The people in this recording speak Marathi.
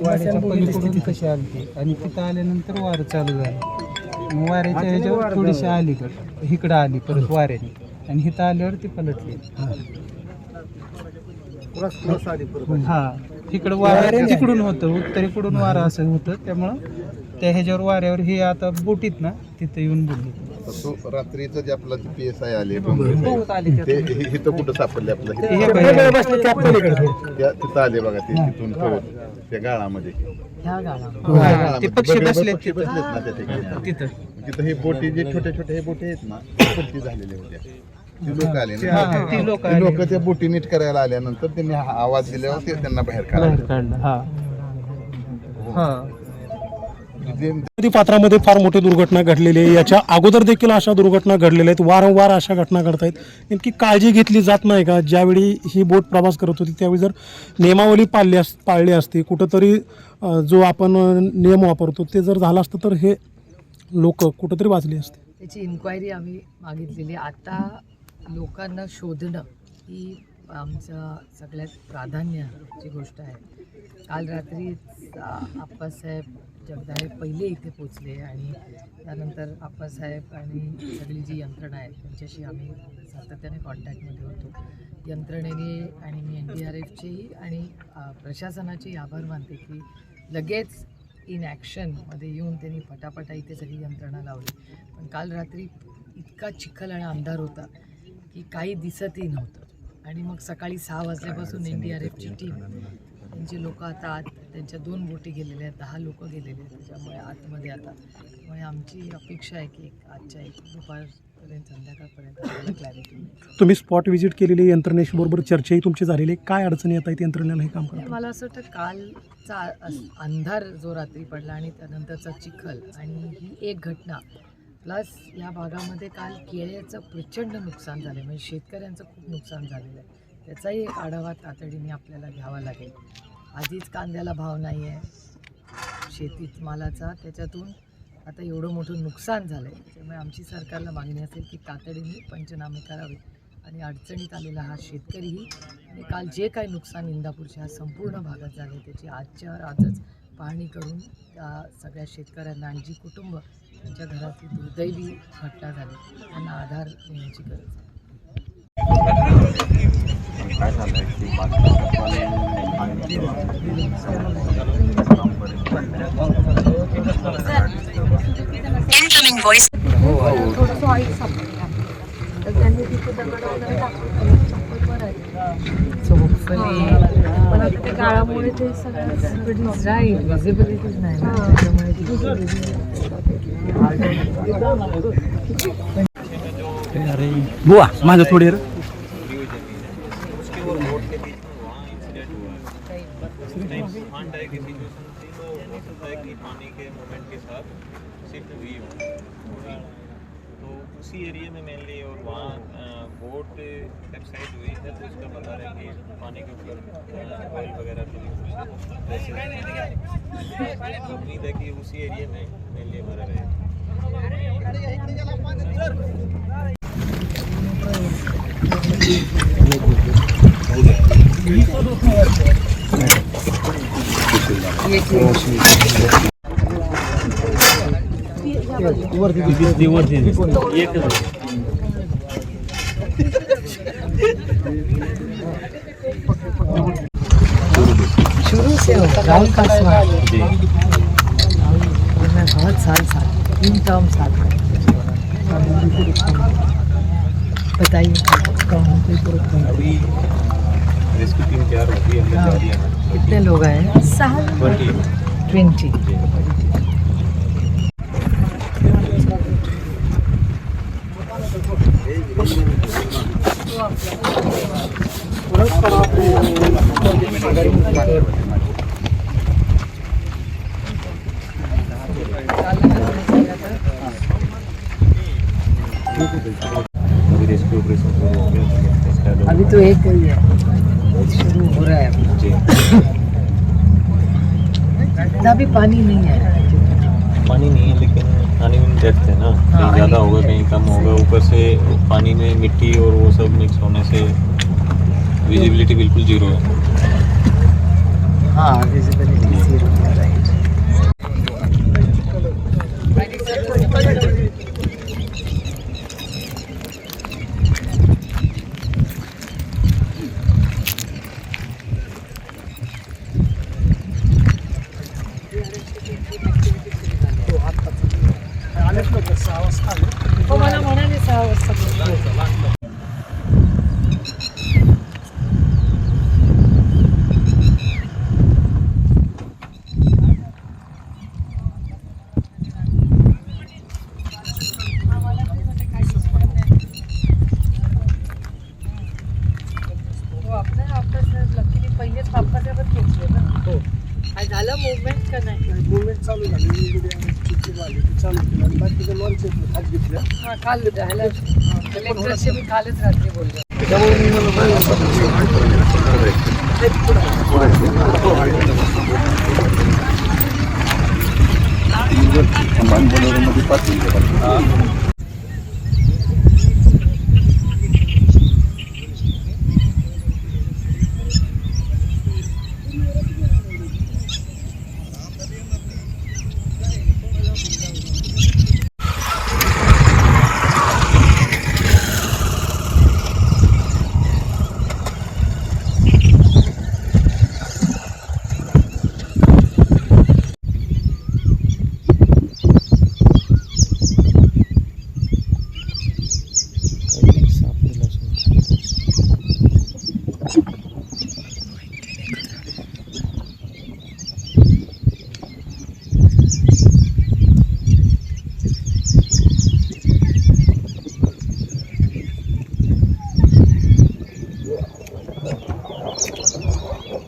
वाड्याच्या पलीकडून कशी आली आणि तिथं आल्यानंतर वारं चालू झालं. मग वाऱ्याच्या ह्याच्यावर थोडीशी अलीकडं इकडं आली परत वाऱ्याने. आणि इथं आल्यावर ती पलटली. हा. इकडं वारं तिकडून होतं. उत्तरेकडून वारं असं होतं. त्यामुळं त्या ह्याच्यावर वाऱ्यावर हे आता बोटीत ना तिथं येऊन बोलली. तो रात्रीचं जे आपलं पी एस आय आले ते हे- इथं कुठं सापडले आपलं तिथं आले बघा ते तिथून त्या गाळामध्ये. तिथं. बसलेत ना त्या ठिकाणी. तिथं. तिथं. हे बोटी जे छोटे छोटे हे बोटी आहेत ना ते पलटी झालेले होते. ती लोक आले ती लोक त्या बोटी नीट करायला आल्यानंतर त्यांनी हा आवाज दिल्यावर ते त्यांना बाहेर काढलं. हा. हा. नदी पात्रामध्ये फार मोठी दुर्घटना घडलेली आहे. याच्या अगोदर देखील अशा दुर्घटना घडलेल्या आहेत. वारंवार अशा घटना घडत आहेत नेमकी काळजी घेतली जात नाही का? ज्यावेळी ही बोट प्रवास करत होती त्यावेळी जर नियमावली पाळली अस पाळली असती कुठंतरी जो आपण नियम वापरतो ते जर झालं असतं तर हे लोक कुठंतरी वाचली असते. त्याची इन्क्वायरी आम्ही मागितलेली आता लोकांना शोधणं ही आमचं सगळ्यात प्राधान्याची गोष्ट आहे. काल रात्री आप्पासाहेब जगदाळे पहिले इथे पोचले आणि त्यानंतर आप्पासाहेब आणि सगळी जी यंत्रणा आहे त्यांच्याशी आम्ही सातत्याने कॉन्टॅक्टमध्ये होतो. यंत्रणेने आणि मी एन डी आर एफचेही आणि आ, प्रशासनाचेही आभार मानते की लगेच इन ॲक्शनमध्ये येऊन त्यांनी फटाफटा इथे सगळी यंत्रणा लावली. पण काल रात्री इतका चिखल आणि अंधार होता की काही दिसतही नव्हतं. आणि मग सकाळी सहा वाजल्यापासून एन डी आर एफची टीम त्यांचे लोक आता आत त्यांच्या दोन बोटी गेलेल्या आहेत दहा लोक गेलेले आहेत. त्याच्यामुळे आतमध्ये आता त्यामुळे आमची अपेक्षा आहे की आजच्या एक दुपारपर्यंत संध्याकाळपर्यंत क्लॅरिटी तुम्ही स्पॉट व्हिजिट केलेली आहे, यंत्रणेशी बरोबर चर्चाही तुमची झालेली आहे. काय अडचणी येत आहेत यंत्रणेला हे काम करताना? मला असं वाटतं कालचा अंधार जो रात्री पडला आणि त्यानंतरचा चिखल आणि ही एक घटना प्लस या भागामध्ये काल केळ्याचं प्रचंड नुकसान झालं म्हणजे शेतकऱ्यांचं खूप नुकसान झालेलं आहे. त्याचाही एक आढावा तातडीने आपल्याला घ्यावा लागेल. आधीच कांद्याला भाव नाही आहे शेतीत मालाचा त्याच्यातून आता एवढं मोठं नुकसान झालं आहे त्यामुळे आमची सरकारला मागणी असेल की तातडीने पंचनामे करावे आणि अडचणीत आलेला हा शेतकरीही आणि काल जे काही नुकसान इंदापूरच्या संपूर्ण भागात झाले त्याची आजच्या आजच पाहणी करून त्या सगळ्या शेतकऱ्यांना आणि जी कुटुंब त्यांच्या घरातली दुर्दैवी घटना झाली त्यांना आधार देण्याची गरज आहे. थोडंसं ऑइल सापडलं तर त्यांनी तिथे दगड वगैरे टाकून आहे सो पण आता काळामुळे ते सगळं राईट विजिबिलिटीच नाही बुवा माझं थोडी किसी सिचुएशन की तो हो सकता है कि पानी के मूवमेंट के साथ शिफ्ट हुई हो तो उसी एरिया में मेनली और वहाँ बोट कैप्साइज हुई है तो उसका बता रहे कि पानी के ऊपर ऑयल वगैरह की तो उम्मीद है कि उसी एरिया में मेनली हमारा रहे। शुरू से हो गाँव का स्वाद मैं बहुत साल साथ तीन टर्म साथ बताइए कौन कोई पे अभी रेस्क्यू टीम तैयार होती है हमने जा रही है कितने लोग आए हैं? सहा ट्वेंटी ट्वेंटी अभी रेस्क्यू ऑपरेशन शुरू हो गया अभी तो एक ही है। शुरू हो रहा है इतना भी पानी नहीं है। पानी नहीं है लेकिन पानी में देखते है ना। कहीं हाँ, ज़्यादा पानी- होगा कहीं कम होगा। ऊपर से पानी में मिट्टी और वो सब मिक्स होने से विजिबिलिटी बिल्कुल ज़ीरो है। हो झालं मुवमेंट का नाही? मुवमेंट चालू झाली. चिठ्ठी आली ती चालू केली. आणि बाकीचं लॉन्च हात हा काल ह्याला कलेक्टरशी मी कालच रात्री बोलले. त्यामुळे मी म्हणलं मध्ये पाच मिनिटं